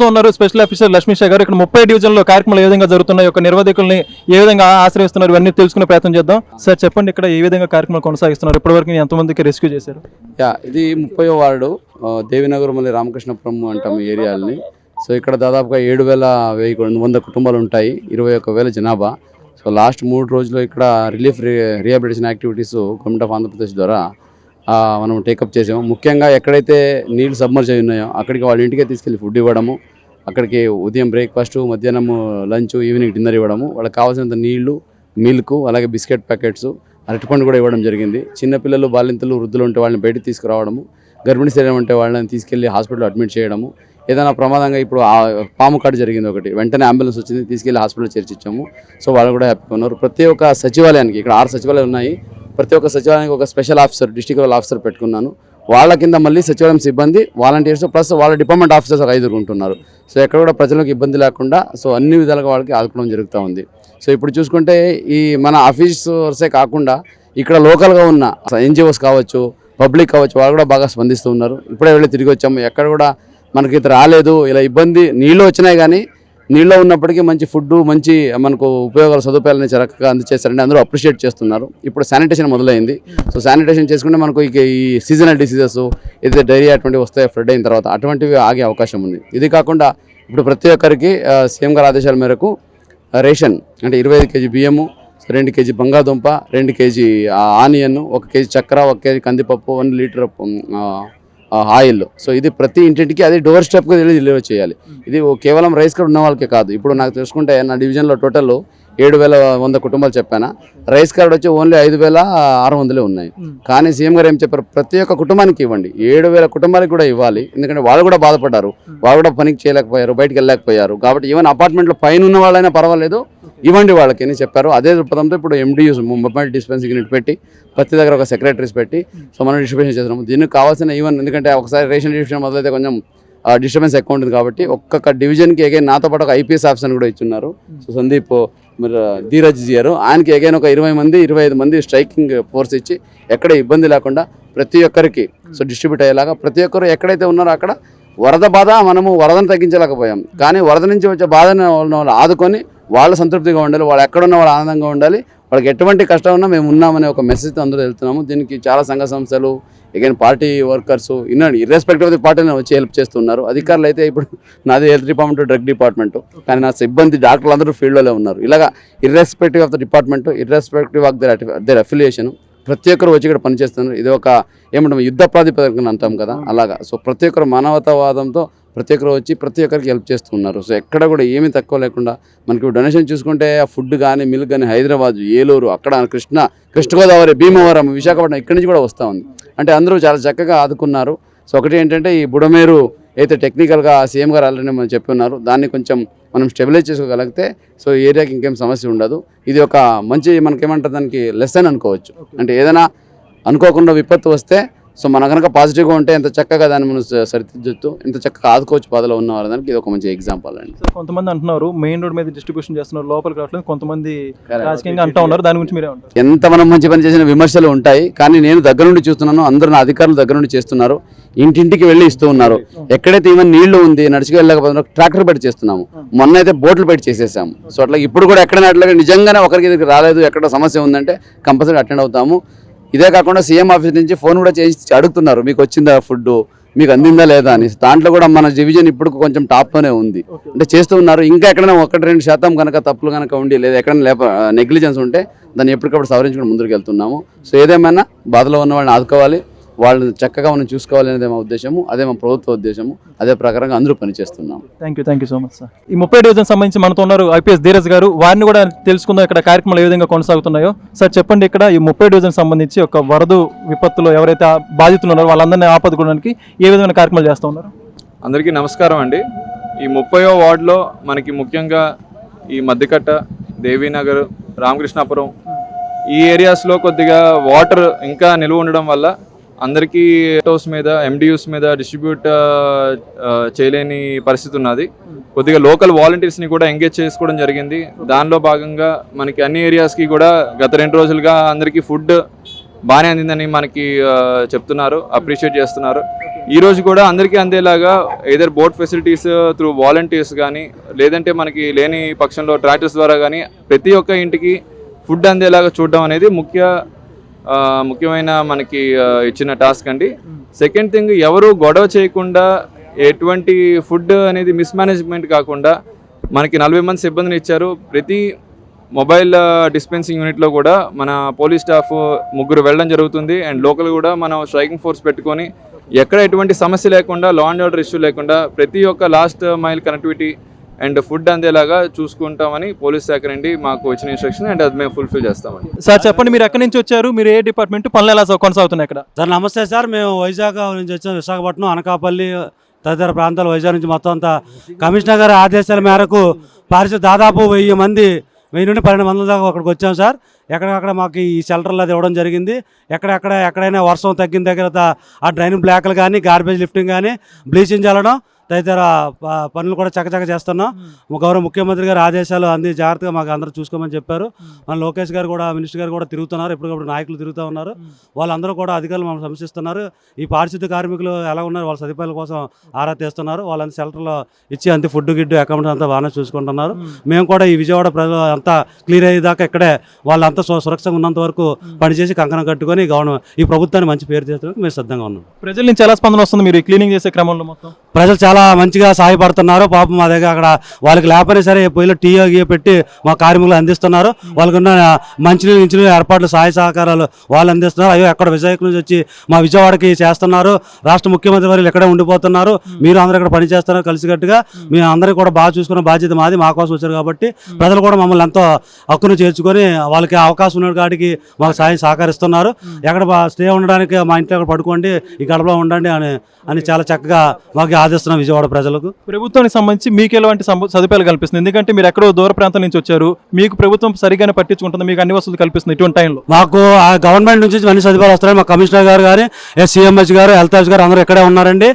తో ఉన్నారు. Special officer Lakshmi గారు. ఇక్కడ ముప్పై డివిజన్లో కార్యక్రమాలు ఏ విధంగా జరుగుతున్నాయి యొక్క నిర్వాధికుల్ని ఏ విధంగా ఆశ్రయిస్తున్నారు ఇవన్నీ తెలుసుకునే ప్రయత్నం చేద్దాం. సార్ చెప్పండి ఇక్కడ ఏ విధంగా కార్యక్రమాలు కొనసాగిస్తున్నారు? ఇప్పటివరకు ఎంతమందికి రెస్క్యూ చేశారు? యా ఇది ముప్పై వార్డు. దేవినగర్ మళ్ళీ రామకృష్ణపురం అంటాం ఏరియాలని. సో ఇక్కడ దాదాపుగా ఏడు వేల వెయ్యి వంద కుటుంబాలు ఉంటాయి. ఇరవై ఒక్క వేల జనాభా. సో లాస్ట్ మూడు రోజులు ఇక్కడ relief rehabilitation activities government of Andhra Pradesh ద్వారా మనం టేకప్ చేసాము. ముఖ్యంగా ఎక్కడైతే నీళ్ళు సబ్మర్జ్ అయి ఉన్నాయో అక్కడికి వాళ్ళ ఇంటికే తీసుకెళ్ళి ఫుడ్ ఇవ్వడము అక్కడికి ఉదయం బ్రేక్ఫాస్ట్ మధ్యాహ్నం లంచ్ ఈవినింగ్ డిన్నర్ ఇవ్వడము వాళ్ళకి కావాల్సినంత నీళ్ళు మిల్క్ అలాగే బిస్కెట్ ప్యాకెట్స్ అరటిపండు కూడా ఇవ్వడం జరిగింది. చిన్నపిల్లలు బాలింతలు వృద్ధులు ఉంటే వాళ్ళని బయటికి తీసుకురావడము గర్భిణీ శరీరం ఉంటే వాళ్ళని తీసుకెళ్ళి హాస్పిటల్ అడ్మిట్ చేయడము ఏదైనా ప్రమాదంగా ఇప్పుడు పాము కాటు జరిగింది ఒకటి వెంటనే అంబులెన్స్ వచ్చింది తీసుకెళ్ళి హాస్పిటల్ చేర్చిచ్చాము. సో వాళ్ళు కూడా హ్యాపీగా ఉన్నారు. ప్రతి ఒక్క సచివాలయానికి ఇక్కడ ఆరు సచివాలయాలు ఉన్నాయి. ప్రతి ఒక్క సచివాలయానికి ఒక special officer district level officer పెట్టుకున్నాను. వాళ్ళ కింద మళ్ళీ సచివాలయం సిబ్బంది వాలంటీర్స్ ప్లస్ వాళ్ళ డిపార్ట్మెంట్ ఆఫీసర్స్ ఒక ఐదుగురు ఉంటున్నారు. సో ఎక్కడ కూడా ప్రజలకు ఇబ్బంది లేకుండా సో అన్ని విధాలుగా వాళ్ళకి ఆదుకోవడం జరుగుతూ ఉంది. సో ఇప్పుడు చూసుకుంటే ఈ మన ఆఫీసర్సే కాకుండా ఇక్కడ లోకల్గా ఉన్న ఎన్జిఓస్ కావచ్చు పబ్లిక్ కావచ్చు వాళ్ళు కూడా బాగా స్పందిస్తూ ఉన్నారు. ఇప్పుడే వెళ్ళి తిరిగి వచ్చాము. ఎక్కడ కూడా మనకి ఇది రాలేదు. ఇలా ఇబ్బంది నీళ్ళు వచ్చినాయి కానీ నీళ్ళలో ఉన్నప్పటికీ మంచి ఫుడ్ మంచి మనకు ఉపయోగాలు సదుపాయాలని చక్కగా అందజేస్తారని అందరూ అప్రిషియేట్ చేస్తున్నారు. ఇప్పుడు శానిటేషన్ మొదలైంది. సో శానిటేషన్ చేసుకుంటే మనకు ఇక ఈ సీజనల్ డిసీజెస్ ఏదైతే డైరియా అటువంటివి వస్తాయో ఫ్లడ్ అయిన తర్వాత అటువంటివి ఆగే అవకాశం ఉంది. ఇది కాకుండా ఇప్పుడు ప్రతి ఒక్కరికి సీఎం గారి ఆదేశాల మేరకు రేషన్ అంటే ఇరవై ఐదు కేజీ బియ్యము రెండు కేజీ బంగాళదుంప రెండు కేజీ ఆనియన్ ఒక కేజీ చక్కెర ఒక కేజీ కందిపప్పు వన్ లీటర్ ఆయిల్ సో ఇది ప్రతి ఇంటింటికి అది డోర్ స్టెప్గా డెలివరీ చేయాలి ఇది కేవలం రైస్ కార్డ్ ఉన్న వాళ్ళకే కాదు. ఇప్పుడు నాకు తెలుసుకుంటే నా డివిజన్లో టోటల్ ఏడు వేల వంద కుటుంబాలు చెప్పాను? రైస్ కార్డ్ వచ్చి ఓన్లీ ఐదు వేల ఆరు వందలే ఉన్నాయి కానీ సీఎం గారు ఏం చెప్పారు? ప్రతి ఒక్క కుటుంబానికి ఇవ్వండి. ఏడు వేల కుటుంబానికి కూడా ఇవ్వాలి. ఎందుకంటే వాళ్ళు కూడా బాధపడ్డారు. వాళ్ళు కూడా పనికి చేయలేకపోయారు బయటికి వెళ్ళలేకపోయారు. కాబట్టి ఈవెన్ అపార్ట్మెంట్లో పైన ఉన్న వాళ్ళైనా పర్వాలేదు. ఇవ్వండి వాళ్ళకి అని చెప్పారు. అదే దృక్పథంతో ఇప్పుడు ఎండియూస్ మొబైల్ డిస్పెన్సింగ్ యూనిట్ పెట్టి ప్రతి దగ్గర ఒక సెక్రటరీస్ పెట్టి సో మనం డిస్ట్రిబ్యూషన్ చేస్తున్నాము. దీనికి కావాల్సిన ఈవెన్ ఎందుకంటే ఒకసారి రేషన్ డిస్ట్రిబ్యూషన్ మొదలైతే కొంచెం డిస్టర్బెన్స్ ఎక్కువ ఉంటుంది కాబట్టి ఒక్కొక్క డివిజన్కి ఎగైన్ నాతో పాటు ఒక ఐపీఎస్ ఆఫీసర్ కూడా ఇచ్చున్నారు. సో సందీప్ మీరు ధీరజ్ గారు. ఆయనకి ఎగైన్ ఒక ఇరవై మంది ఇరవై ఐదు మంది స్ట్రైకింగ్ ఫోర్స్ ఇచ్చి ఎక్కడ ఇబ్బంది లేకుండా ప్రతి ఒక్కరికి సో డిస్ట్రిబ్యూట్ అయ్యేలాగా ప్రతి ఒక్కరు ఎక్కడైతే ఉన్నారో అక్కడ వరద బాధ మనము వరదను తగ్గించలేకపోయాం. కానీ వరద నుంచి వచ్చే బాధను వాళ్ళని వాళ్ళు ఆదుకొని వాళ్ళు సంతృప్తిగా ఉండాలి వాళ్ళు ఎక్కడున్న వాళ్ళు ఆనందంగా ఉండాలి వాళ్ళకి ఎటువంటి కష్టం ఉన్నా మేము ఉన్నామనే ఒక మెసేజ్తో అందరూ వెళ్తున్నాము. దీనికి చాలా సంఘ సంస్థలు అగైన్ పార్టీ వర్కర్స్ ఇన్న ఇర్రెస్పెక్టివ్ ఆఫ్ ది పార్టీ వచ్చి హెల్ప్ చేస్తున్నారు. అధికారులు అయితే ఇప్పుడు నాది హెల్త్ డిపార్ట్మెంట్ డ్రగ్ డిపార్ట్మెంట్ కానీ నా సిబ్బంది డాక్టర్లు అందరూ ఫీల్డ్లో ఉన్నారు. ఇలాగా irrespective of the department irrespective of their their affiliation ప్రతి ఒక్కరు వచ్చి ఇక్కడ పనిచేస్తున్నారు. ఇది ఒక ఏమంటాం యుద్ధ ప్రాతిపదికన అంటాం కదా. అలాగా. సో ప్రతి ఒక్కరు మానవతావాదంతో ప్రతి ఒక్కరు వచ్చి ప్రతి ఒక్కరికి హెల్ప్ చేస్తున్నారు. సో ఎక్కడ కూడా ఏమీ తక్కువ లేకుండా మనకి డొనేషన్ చూసుకుంటే ఆ ఫుడ్ కానీ మిల్క్ కానీ హైదరాబాద్ ఏలూరు అక్కడ కృష్ణ కృష్ణ గోదావరి భీమవరం విశాఖపట్నం ఇక్కడి నుంచి కూడా వస్తూ ఉంది. అంటే అందరూ చాలా చక్కగా ఆదుకున్నారు. సో ఒకటి ఏంటంటే ఈ బుడమేరు అయితే టెక్నికల్గా సీఎం గారు ఆల్రెడీ మనం చెప్పి ఉన్నారు. దాన్ని కొంచెం మనం స్టెబిలైజ్ చేసుకోగలిగితే సో ఏరియాకి ఇంకేం సమస్య ఉండదు. ఇది ఒక మంచి మనకేమంటారు దానికి లెసన్ అనుకోవచ్చు. అంటే ఏదైనా అనుకోకుండా విపత్తు వస్తే సో మన కనుక పాజిటివ్గా ఉంటే ఎంత చక్కగా దాన్ని మనం స- సరిదిద్దుతూ ఎంత చక్కగా ఆదుకోవచ్చు బాధలో ఉన్న దానికి ఇది ఒక మంచి ఎగ్జాంపుల్ అండి. సార్ కొంతమంది అంటున్నారు మెయిన్ రోడ్ మీద డిస్ట్రిబ్యూషన్ చేస్తున్నారు లోపలికి రావట్లేదు కొంతమంది రాజకీయంగా అంటూ ఉన్నారు దాని గురించి మీరే ఉంటారు. ఎంత మనం మంచి పని చేసిన విమర్శలు ఉంటాయి కానీ నేను దగ్గర నుండి చూస్తున్నాను అందరూ నా అధికారులు దగ్గర నుండి చేస్తున్నారు ఇంటింటికి వెళ్ళి ఇస్తూ ఉన్నారు. ఎక్కడైతే ఈవెన్ నీళ్ళు ఉంది నడుచుకు వెళ్ళకపోతున్నా ట్రాక్టర్ పెట్టి చేస్తున్నాము. మొన్న అయితే బోట్లు పెట్టి చేసేసాము. సో అట్లా ఇప్పుడు కూడా ఎక్కడైనా అట్లాగే నిజంగానే ఒకరికి రాలేదు ఎక్కడ సమస్య ఉందంటే కంపల్సరీ అటెండ్ అవుతాము. ఇదే కాకుండా సీఎం ఆఫీస్ నుంచి ఫోన్ కూడా చేసి అడుగుతున్నారు మీకు వచ్చిందా ఫుడ్ మీకు అందిందా లేదా? అని. దాంట్లో కూడా మన డివిజన్ ఇప్పుడు కొంచెం టాప్లోనే ఉంది. అంటే చేస్తూ ఉన్నారు. ఇంకా ఎక్కడైనా ఒకటి రెండు శాతం కనుక తప్పులు కనుక ఉండి లేదా ఎక్కడైనా లేప నెగ్లిజెన్స్ ఉంటే దాన్ని ఎప్పటికప్పుడు సవరించుకుని ముందుకు వెళ్తున్నాము. సో ఏదేమైనా బాధలో ఉన్న వాళ్ళని ఆదుకోవాలి. వాళ్ళని చక్కగా మనం చూసుకోవాలి అనేది మా ఉద్దేశము అదే మా ప్రభుత్వ ఉద్దేశము అదే ప్రకారంగా అందరూ పనిచేస్తున్నాం. Thank you thank you so much sir ఈ ముప్పై డివిజన్ సంబంధించి మనతో ఉన్నారు ఐపీఎస్ ధీరజ్ గారు. వారిని కూడా తెలుసుకుందాం ఇక్కడ కార్యక్రమాలు ఏ విధంగా కొనసాగుతున్నాయో. సార్ చెప్పండి ఇక్కడ ఈ ముప్పై డివిజన్ సంబంధించి ఒక వరద విపత్తులో ఎవరైతే ఆ బాధితులు ఉన్నారో వాళ్ళందరినీ ఆపదుకోవడానికి ఏ విధమైన కార్యక్రమాలు చేస్తూ ఉన్నారు? అందరికీ నమస్కారం అండి. ఈ ముప్పయో వార్డులో మనకి ముఖ్యంగా ఈ మధ్యకట్ట దేవీనగర్ రామకృష్ణాపురం ఈ ఏరియాస్లో కొద్దిగా వాటర్ ఇంకా నిల్వ ఉండడం వల్ల అందరికీ హౌస్ మీద ఎండియూస్ మీద డిస్ట్రిబ్యూట్ చేయలేని పరిస్థితి ఉన్నది. కొద్దిగా లోకల్ వాలంటీర్స్ని కూడా ఎంగేజ్ చేసుకోవడం జరిగింది. దానిలో భాగంగా మనకి అన్ని ఏరియాస్కి కూడా గత రెండు రోజులుగా అందరికీ ఫుడ్ బాగానే అందిందని మనకి చెప్తున్నారు అప్రిషియేట్ చేస్తున్నారు. ఈ రోజు కూడా అందరికీ అందేలాగా either boat facilities through volunteers కానీ లేదంటే మనకి లేని పక్షంలో ట్రాక్టర్స్ ద్వారా కానీ ప్రతి ఒక్క ఇంటికి ఫుడ్ అందేలాగా చూడడం అనేది ముఖ్య ముఖ్యమైన మనకి ఇచ్చిన టాస్క్ అండి. సెకండ్ థింగ్ ఎవరు గొడవ చేయకుండా ఎటువంటి ఫుడ్ అనేది మిస్మేనేజ్మెంట్ కాకుండా మనకి నలభై మంది సిబ్బందిని ఇచ్చారు. ప్రతి మొబైల్ డిస్పెన్సింగ్ యూనిట్లో కూడా మన పోలీస్ స్టాఫ్ ముగ్గురు వెళ్ళడం జరుగుతుంది. అండ్ లోకల్ కూడా మనం స్ట్రైకింగ్ ఫోర్స్ పెట్టుకొని ఎక్కడ ఎటువంటి సమస్య లేకుండా లా అండ్ ఆర్డర్ ఇష్యూ లేకుండా ప్రతి ఒక్క last mile connectivity and food అందేలాగా చూసుకుంటామని పోలీస్ శాఖ నుండి మాకు వచ్చిన ఇన్స్ట్రక్షన్ అండ్ అది మేము ఫుల్ఫిల్ చేస్తామండి. సార్ చెప్పండి మీరు ఎక్కడి నుంచి వచ్చారు? మీరు ఏ డిపార్ట్మెంట్? పనులు ఎలా కొనసాగుతున్నాయి ఇక్కడ? సార్ నమస్తే సార్. మేము వైజాగ్ నుంచి వచ్చాం విశాఖపట్నం అనకాపల్లి తదితర ప్రాంతాల వైజాగ్ నుంచి మొత్తం అంతా. కమిషనర్ గారి ఆదేశాల మేరకు పారిశుద్ధ దాదాపు వెయ్యి మంది వెయ్యి నుండి పన్నెండు మంది దాకా అక్కడికి వచ్చాం సార్. ఎక్కడెక్కడ మాకు ఈ షెల్టర్లు అది ఇవ్వడం జరిగింది. ఎక్కడెక్కడ ఎక్కడైనా వర్షం తగ్గిన దగ్గర ఆ డ్రైన్ బ్లాక్లు కానీ గార్బేజ్ లిఫ్టింగ్ కానీ బ్లీచింగ్ చల్లడం తదితర పనులు కూడా చకచక చేస్తున్నాం. గౌరవ ముఖ్యమంత్రి గారి ఆదేశాలు అంది జాగ్రత్తగా మాకు అందరూ చూసుకోమని చెప్పారు. మన లోకేష్ గారు కూడా మినిస్టర్ గారు కూడా తిరుగుతున్నారు. ఎప్పటికప్పుడు నాయకులు తిరుగుతూ ఉన్నారు. వాళ్ళందరూ కూడా అధికారులు మనం సమస్యస్తున్నారు ఈ పారిశుద్ధ కార్మికులు ఎలా ఉన్నారు? వాళ్ళ సదుపాయాల కోసం ఆరా తీస్తున్నారు. వాళ్ళంతా షెల్టర్లో ఇచ్చి అంతే ఫుడ్ గిడ్డు అకౌంట్ అంతా బాగానే చూసుకుంటున్నారు. మేము. కూడా ఈ విజయవాడ ప్రజలు అంతా క్లియర్ అయ్యేదాకా ఇక్కడే వాళ్ళంతా సు- సురక్షితంగా ఉన్నంత వరకు పనిచేసి కంకణం కట్టుకొని గవర్నమెంట్ ఈ ప్రభుత్వాన్ని మంచి పేరు తెచ్చడానికి మేము సిద్ధంగా ఉన్నాం. ప్రజల నుంచి ఎలా స్పందన వస్తుంది మీరు క్లీనింగ్ చేసే క్రమంలో మొత్తం? ప్రజలు చాలా మంచిగా సహాయపడుతున్నారు. పాపం మా దగ్గర అక్కడ వాళ్ళకి లేకపోయినా సరే పొయ్యిలో టీ గీ పెట్టి మా కార్మికులు అందిస్తున్నారు. వాళ్ళకు ఉన్న మంచినీళ్ళు ఇంచినీళ్ళు ఏర్పాట్లు సహాయ సహకారాలు వాళ్ళు అందిస్తున్నారు. అయ్యో ఎక్కడ విజయక్ నుంచి వచ్చి మా విజయవాడకి చేస్తున్నారు. రాష్ట్ర ముఖ్యమంత్రి వారు ఇక్కడే ఉండిపోతున్నారు. మీరు అందరూ ఇక్కడ పని చేస్తున్నారు కలిసికట్టుగా. మేము. అందరికీ కూడా బాగా చూసుకున్న బాధ్యత మాది మా కోసం వచ్చారు కాబట్టి ప్రజలు కూడా మమ్మల్ని ఎంతో హక్కును చేర్చుకొని వాళ్ళకి అవకాశం ఉన్న కాడికి మాకు సాయం సహకరిస్తున్నారు. ఎక్కడ స్టే ఉండడానికి మా ఇంట్లో పడుకోండి ఈ గడపలో ఉండండి అని అని చాలా చక్కగా మాకు ఆదిస్తున్నాం విజయవాడ ప్రజలకు. ప్రభుత్వానికి సంబంధించి మీకు ఎలాంటి సదుపాయాలు కల్పిస్తుంది? ఎందుకంటే మీరు ఎక్కడో దూర ప్రాంతం నుంచి వచ్చారు. మీకు ప్రభుత్వం సరిగానే పట్టించుకుంటుంది. మీకు అన్ని వసతులు కల్పిస్తుంది ఇటువంటి టైంలో. మాకు ఆ గవర్నమెంట్ నుంచి అన్ని సదుపాయాలు వస్తున్నాయి. మా కమిషనర్ గారు కానీ ఎస్సీఎంహెచ్ గారు హెల్త్ హౌస్ గారు అందరూ ఇక్కడే ఉన్నారండి.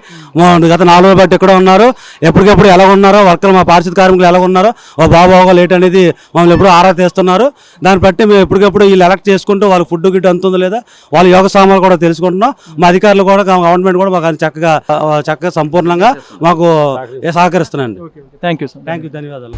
గత నాలుగు బట్టి ఇక్కడే ఉన్నారు. ఎప్పటికెప్పుడు ఎలా ఉన్నారో వర్కర్లు మా పారిశుద్ధ కార్మికులు ఎలా ఉన్నారో ఓ బాబోగా లేట్ అనేది మమ్మల్ని ఎప్పుడు ఆరా తీస్తున్నారు. దాన్ని బట్టి మేము ఎప్పటికెప్పుడు వీళ్ళు ఎలక్ట్ చేసుకుంటూ వాళ్ళ ఫుడ్ గిట్ అంతుందో లేదా వాళ్ళ యోగ సామాన్లు కూడా తెలుసుకుంటున్నాం. మా అధికారులు కూడా గవర్నమెంట్ కూడా మాకు చక్కగా చక్కగా సంపూర్ణంగా మాకు సహకరిస్తున్నాయండి. Thank you sir thank you ధన్యవాదాలు.